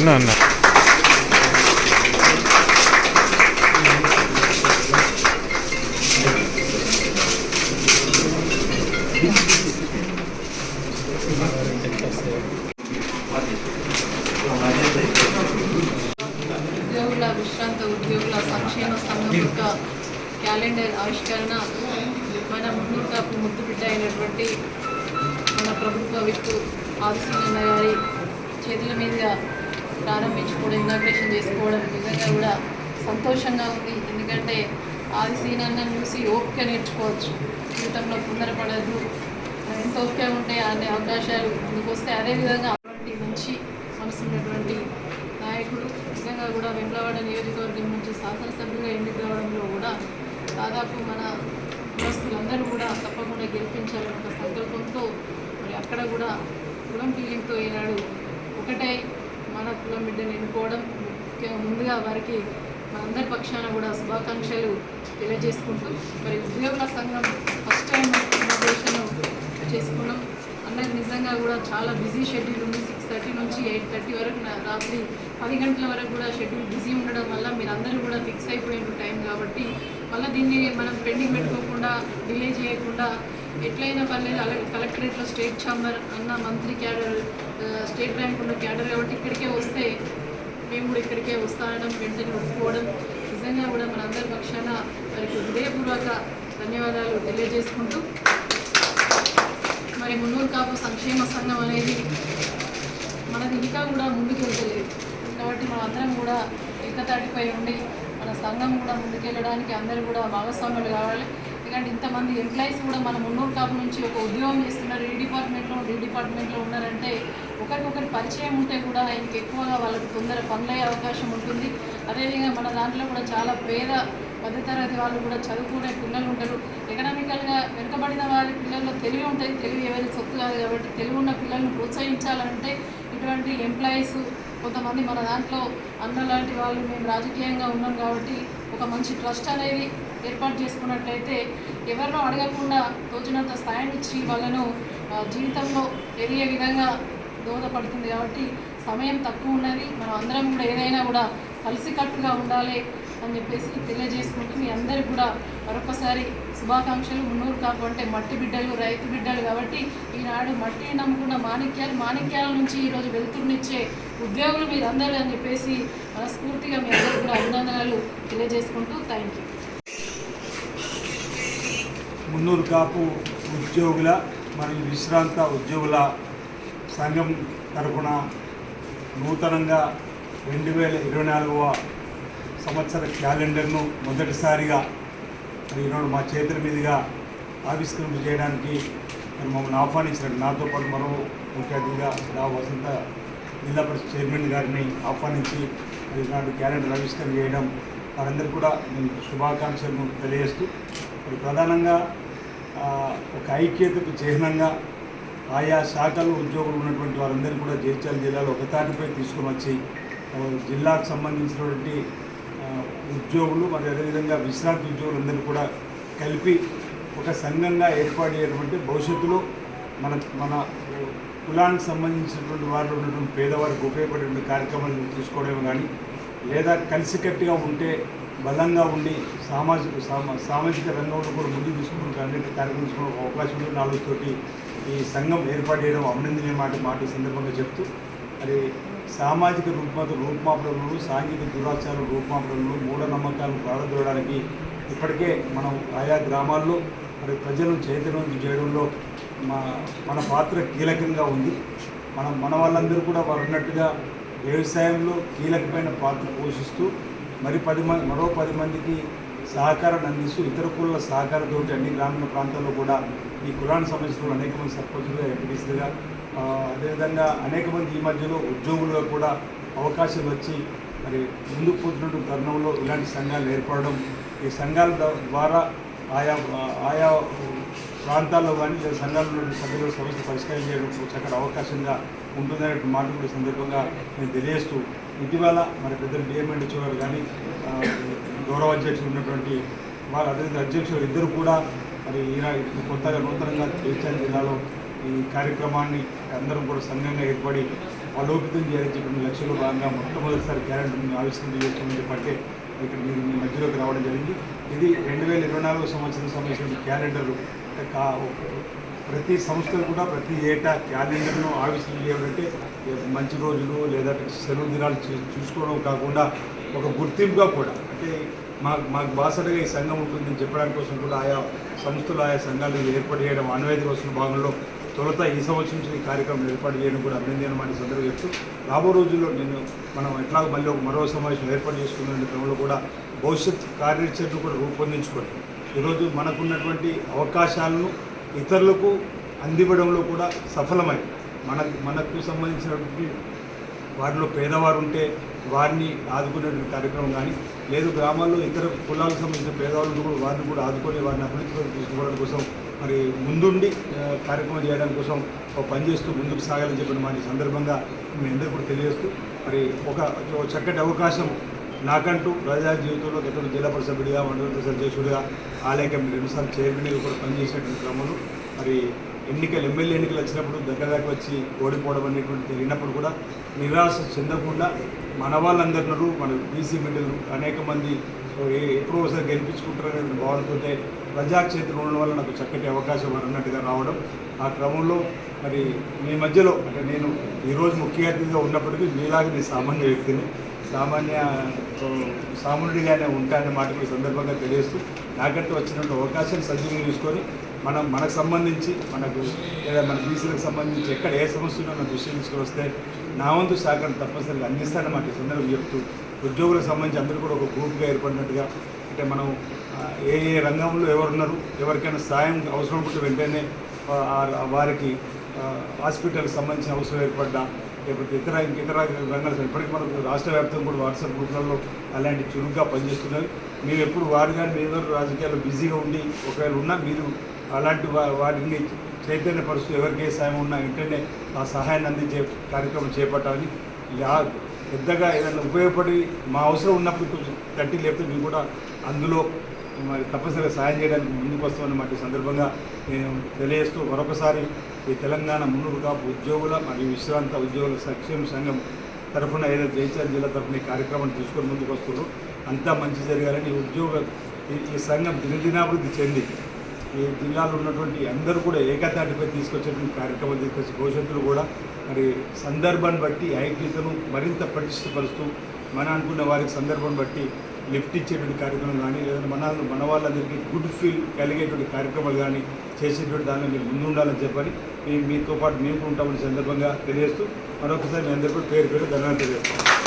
No, no. ఉద్యోగుల విశ్రాంత ఉద్యోగుల సంక్షేమ సంఘం యొక్క క్యాలెండర్ ఆవిష్కరణ మన మున్నూరు ముద్దు బిడ్డ అయినటువంటి మన ప్రభుత్వ విప్పు ఆదిశీలన్న గారి చేతుల మీదుగా ప్రారంభించుకోవడం ఇనాగ్రేషన్ చేసుకోవడం నిజంగా కూడా సంతోషంగా ఉంది. ఎందుకంటే ఆదిశీనన్న చూసి ఓపిక నేర్చుకోవచ్చు. జీవితంలో తొందరపడదు. ఎంత ఓపిక ఉంటే అనే అవకాశాలు ముందుకు వస్తే అదేవిధంగా అటువంటి మంచి మనసు ఉన్నటువంటి నాయకుడు నిజంగా కూడా వెంకలవాడ నియోజకవర్గం నుంచి శాసనసభ్యులుగా ఎన్నిక రావడంలో కూడా దాదాపు మన కులస్తులందరూ కూడా తప్పకుండా గెలిపించాలనే ఒక సంకల్పంతో మరి అక్కడ కూడా కులం ఫీలింగ్తో ఈనాడు ఒకటే మన కులం బిడ్డను ఎన్నుకోవడం ముందుగా వారికి మనందరి పక్షాన కూడా శుభాకాంక్షలు తెలియజేసుకుంటూ మరి ఉద్యోగుల సంఘం ఫస్ట్ టైం ఇనాగ్రేషన్ చేసుకున్నాం. అన్నది నిజంగా కూడా చాలా బిజీ షెడ్యూల్ ఉంది. సిక్స్ థర్టీ నుంచి ఎయిట్ థర్టీ వరకు రాత్రి పది గంటల వరకు కూడా షెడ్యూల్ బిజీ ఉండడం వల్ల మీరు అందరూ కూడా ఫిక్స్ అయిపోయిన టైం కాబట్టి మళ్ళీ దీన్ని మనం పెండింగ్ పెట్టుకోకుండా డిలే చేయకుండా ఎట్లయినా పర్లేదు అలాగే కలెక్టరేట్లో స్టేట్ ఛాంబర్ అన్న మంత్రి క్యాడర్ స్టేట్ బ్యాంక్ ఉన్న క్యాడర్ కాబట్టి ఇక్కడికే వస్తే మేము కూడా ఇక్కడికే వస్తానడం వెంటనే ఒప్పుకోవడం నిజంగా కూడా మనందరి పక్షాన వారికి హృదయపూర్వక ధన్యవాదాలు తెలియజేసుకుంటూ మరి మున్నూరు కాపు సంక్షేమ సంఘం అనేది మనది ఇంకా కూడా ముందుకు వెళ్తలేదు. కాబట్టి మనం అందరం కూడా ఏకతాటిపై ఉండి మన సంఘం కూడా ముందుకెళ్ళడానికి అందరూ కూడా భాగస్వాములు కావాలి. ఎందుకంటే ఇంతమంది ఎంప్లాయీస్ కూడా మన మున్నూరు కాపు నుంచి ఒక ఉద్యోగం చేస్తున్నారు. ఈ డిపార్ట్మెంట్లో ఈ డిపార్ట్మెంట్లో ఉన్నారంటే ఒకరికొకరి పరిచయం ఉంటే కూడా ఆయనకి ఎక్కువగా వాళ్ళకి తొందర పనులయ్యే అవకాశం ఉంటుంది. అదేవిధంగా మన దాంట్లో కూడా చాలా పేద మధ్యతరగతి వాళ్ళు కూడా చదువుకునే పిల్లలు ఉంటారు. ఎకనామికల్గా వెనుకబడిన వారి పిల్లల్లో తెలివి ఉంటుంది తెలివి ఎవరి సొత్తు కాదు కాబట్టి తెలివి ఉన్న పిల్లల్ని ప్రోత్సహించాలంటే ఇటువంటి ఎంప్లాయీస్ కొంతమంది మన దాంట్లో అన్న లాంటి వాళ్ళు మేము రాజకీయంగా ఉన్నాం కాబట్టి ఒక మంచి ట్రస్ట్ అనేది ఏర్పాటు చేసుకున్నట్లయితే ఎవరినో అడగకుండా తోచినంత స్థాయిని ఇచ్చి వాళ్ళను జీవితంలో ఎదిగే విధంగా దోహదపడుతుంది కాబట్టి సమయం తక్కువ ఉన్నది. మనం అందరం కూడా ఏదైనా కూడా కలిసికట్టుగా ఉండాలి అని చెప్పేసి తెలియజేసుకుంటూ మీ అందరికి కూడా మరొకసారి శుభాకాంక్షలు. మున్నూరు కాపు అంటే మట్టి బిడ్డలు రైతు బిడ్డలు కాబట్టి ఈనాడు మట్టిని నమ్ముకున్న మాణిక్యాలు మాణిక్యాల నుంచి ఈరోజు వెలుతురునిచ్చే ఉద్యోగులు మీరందరూ అని చెప్పేసి మనస్ఫూర్తిగా మీ అందరూ కూడా అభినందనలు తెలియజేసుకుంటూ థ్యాంక్ యూ మున్నూరు కాపు ఉద్యోగుల మరియు విశ్రాంత ఉద్యోగుల సంఘం తరపున నూతనంగా రెండు వేల ఇరవై నాలుగవ సంవత్సర క్యాలెండర్ను మొదటిసారిగా మరి ఈనాడు మా చేతుల మీదుగా ఆవిష్కరణ చేయడానికి మమ్మల్ని ఆహ్వానించినట్టు నాతో పాటు మరో ముఖ్య అతిథిగా రా వసంత జిల్లా పరిషత్ చైర్మన్ గారిని ఆహ్వానించి ఈనాడు క్యాలెండర్ ఆవిష్కరణ చేయడం వారందరికీ కూడా నేను శుభాకాంక్షలను తెలియజేస్తూ మరి ప్రధానంగా ఒక ఐక్యతకు చిహ్నంగా ఆయా శాఖలు ఉద్యోగులు ఉన్నటువంటి వారందరూ కూడా జగిత్యాల జిల్లాలో ఒకతాటిపై తీసుకుని వచ్చి జిల్లాకు సంబంధించినటువంటి ఉద్యోగులు మరి అదేవిధంగా విశ్రాంతి ఉద్యోగులందరినీ కూడా కలిపి ఒక సంఘంగా ఏర్పాటు చేయటువంటి భవిష్యత్తులో మన మన కులానికి సంబంధించినటువంటి వారిలో ఉన్నటువంటి పేదవారికి ఉపయోగపడేటువంటి కార్యక్రమాలు తీసుకోవడమే కానీ లేదా కలిసికట్టుగా ఉంటే బలంగా ఉండి సామాజిక సామా సామాజిక రంగంలో కూడా ముందుకు తీసుకుని అన్నింటి కార్యక్రమం అవకాశం ఉంది నాలుగుతోటి ఈ సంఘం ఏర్పాటు చేయడం అభినందనీయ మాట మాట సందర్భంగా చెప్తూ మరి సామాజిక రుగ్మత రూపుమాపడంలో సాంఘిక దురాచారం రూపుమాపడంలో మూఢనమ్మకాలను ప్రారంభించడానికి ఇప్పటికే మనం ఆయా గ్రామాల్లో మరి ప్రజలను చైతన్యం చేయడంలో మన పాత్ర కీలకంగా ఉంది. మనం మన వాళ్ళందరూ కూడా వారు ఉన్నట్టుగా వ్యవసాయంలో కీలకమైన పాత్ర పోషిస్తూ మరి పది మంది మరో పది మందికి సహకారాన్ని అందిస్తూ ఇతర కులాల సహకారంతో అన్ని గ్రామీణ ప్రాంతాల్లో కూడా ఈ కులానికి సంబంధించిన అనేక మంది సర్పంచులుగా ఎంపీటీసీలుగా అదేవిధంగా అనేక మంది ఈ మధ్యలో ఉద్యోగులుగా కూడా అవకాశం వచ్చి మరి ముందుకు పోతున్నటువంటి తరుణంలో ఇలాంటి సంఘాలు ఏర్పడడం ఈ సంఘాల ద్వారా ఆయా ఆయా ప్రాంతాల్లో కానీ లేదా సంఘాల్లో సభ్యుల సమస్య పరిష్కారం చేయడం చక్కటి అవకాశంగా ఉంటుందనే మాట కూడా సందర్భంగా నేను తెలియజేస్తూ ఇటీవల మన పెద్దలు డిఎంఎండ్ చూడాలి కానీ గౌరవ అధ్యక్షులు ఉన్నటువంటి వారు అదేవిధంగా అధ్యక్షులు ఇద్దరు కూడా మరి ఈనా కొత్తగా నూతనంగా జగిత్యాల జిల్లాలో ఈ కార్యక్రమాన్ని. అందరం కూడా సంఘంగా ఏర్పడి బలోపేతం చేయాలని చెప్పిన లక్ష్యంలో భాగంగా మొట్టమొదటిసారి క్యారెంటర్ని ఆవిష్కరణ చేస్తామని చెప్పంటే ఇక్కడ మీరు మీ మధ్యలోకి రావడం జరిగింది. ఇది రెండు వేల ఇరవై నాలుగు సంవత్సరం సంబంధించిన క్యాలెండర్. కా ప్రతి సంస్థలు కూడా ప్రతి ఏటా క్యాలెండర్ను ఆవిష్కరణ చేయాలంటే మంచి రోజులు లేదా సెలవు దినాలు చూసుకోవడం కాకుండా ఒక గుర్తింపుగా కూడా. అంటే మా మాకు బాసటగా ఈ సంఘం ఉంటుందని చెప్పడానికి కోసం కూడా ఆయా సంస్థలు ఆయా సంఘాలు ఏర్పాటు చేయడం ఆన్వాయితీ వస్తున్న భాగంలో తొలుత ఈ సంవత్సరం నుంచి ఈ కార్యక్రమం ఏర్పాటు చేయడం కూడా అభినందన మాట సందర్భం చెప్తూ రాబో రోజుల్లో నేను మనం ఎట్లాగో మళ్ళీ ఒక మరో సమావేశం ఏర్పాటు చేసుకున్న క్రమంలో కూడా భవిష్యత్ కార్యాచరణ కూడా రూపొందించుకొని ఈరోజు మనకున్నటువంటి అవకాశాలను ఇతరులకు అందివ్వడంలో కూడా సఫలమై మన మనకు సంబంధించినటువంటి వారిలో పేదవారు ఉంటే వారిని ఆదుకునేటువంటి కార్యక్రమం కానీ లేదు గ్రామాల్లో ఇతర కులాలకు సంబంధించిన పేదవాళ్ళు కూడా వారిని కూడా ఆదుకొని వారిని అభివృద్ధి తీసుకోవడం కోసం మరి ముందుండి కార్యక్రమం చేయడం కోసం ఒక పని చేస్తూ ముందుకు సాగాలని చెప్పిన మాట సందర్భంగా మేము అందరికీ కూడా తెలియజేస్తూ మరి ఒక చక్కటి అవకాశం నాకంటూ ప్రజా జీవితంలో గతంలో జిల్లా పరిషత్ సభ్యుడిగా మండల పరిషత్ అధ్యక్షుడిగా ఆలయ కమిటీ రెండుసార్లు చైర్మన్గా కూడా పనిచేసినటువంటి క్రమంలో మరి ఎన్నికలు ఎమ్మెల్యే ఎన్నికలు వచ్చినప్పుడు దగ్గర దగ్గర వచ్చి ఓడిపోవడం అనేటువంటి జరిగినప్పుడు కూడా నిరాశ చెందకుండా మన వాళ్ళందరినూ మన బీసీ బిడ్డలు అనేక మంది ఎప్పుడో ఒకసారి గెలిపించుకుంటారనే భావనతోటే ప్రజాక్షేత్రం ఉండడం వల్ల నాకు చక్కటి అవకాశం అన్నట్టుగా రావడం ఆ క్రమంలో మరి మీ మధ్యలో అంటే నేను ఈరోజు ముఖ్య అతిథిగా ఉన్నప్పటికీ మీలాగే నేను సామాన్య వ్యక్తిని సామాన్య సామాన్యుడిగానే ఉంటాననే మాట సందర్భంగా తెలియజేస్తూ నాకంటూ వచ్చినటువంటి అవకాశాన్ని సద్వినియోగం తీసుకొని మనం మనకు సంబంధించి మనకు లేదా మన బీసీలకు సంబంధించి ఎక్కడ ఏ సమస్య ఉన్నా దృష్టి తీసుకొని వస్తే నా వంతు సహకారం తప్పనిసరిగా అందిస్తానన్నమాట ఈ సందర్భం చెప్తూ ఉద్యోగులకు సంబంధించి అందరూ కూడా ఒక గ్రూప్గా ఏర్పడినట్టుగా అంటే మనం ఏ ఏ రంగంలో ఎవరున్నారు ఎవరికైనా సాయం అవసరం ఉంటే వెంటనే వారికి హాస్పిటల్కి సంబంధించిన అవసరం ఏర్పడ్డా లేకపోతే ఇతర ఇతర రంగాలు ఇప్పటికీ మనకు రాష్ట్ర వ్యాప్తంగా కూడా వాట్సాప్ గ్రూపులలో అలాంటి చురుగ్గా పనిచేస్తున్నారు. మీరు ఎప్పుడు వారు కానీ మేము రాజకీయాల్లో బిజీగా ఉండి ఒకవేళ ఉన్నా మీరు అలాంటి వా- వారిని చైతన్యపరుస్తూ ఎవరికి ఏ సాయం ఉన్నా వెంటనే ఆ సహాయాన్ని అందించే కార్యక్రమం చేపట్టాలని యా పెద్దగా ఏదైనా ఉపయోగపడి మా అవసరం ఉన్నప్పుడు కొంచెం తట్టి లేకపోతే మేము కూడా అందులో మరి తప్పనిసరిగా సాయం చేయడానికి ముందుకు వస్తామన్నమాట ఈ సందర్భంగా నేను తెలియజేస్తూ మరొకసారి ఈ తెలంగాణ మున్నూరు కాపు ఉద్యోగుల మరియు విశ్రాంత ఉద్యోగుల సంక్షేమ సంఘం తరఫున ఏదైతే జైచార్ జిల్లా తరఫున ఈ కార్యక్రమాన్ని తీసుకొని ముందుకు వస్తున్నారు. అంతా మంచి జరగాలని ఉద్యోగ ఈ- సంఘం దినదినాభివృద్ధి చెంది ఈ జిల్లాలో ఉన్నటువంటి అందరూ కూడా ఏకతాటిపై తీసుకొచ్చేటువంటి కార్యక్రమం తీసుకొచ్చి భవిష్యత్తులో కూడా మరి సందర్భాన్ని బట్టి ఐక్యతను మరింత పటిష్టపరుస్తూ మన అనుకున్న వారికి సందర్భం బట్టి లిఫ్ట్ ఇచ్చేటువంటి కార్యక్రమం కానీ లేదంటే మన మన వాళ్ళందరికీ గుడ్ ఫీల్ కలిగేటువంటి కార్యక్రమాలు కానీ చేసేటువంటి దానిలో మీరు ముందు ఉండాలని చెప్పని మేము మీతో పాటు మేము ఉంటామని సందర్భంగా తెలియజేస్తూ మరొకసారి మీ అందరికీ పేరు పేరు ధన్యవాదాలు తెలియజేస్తాం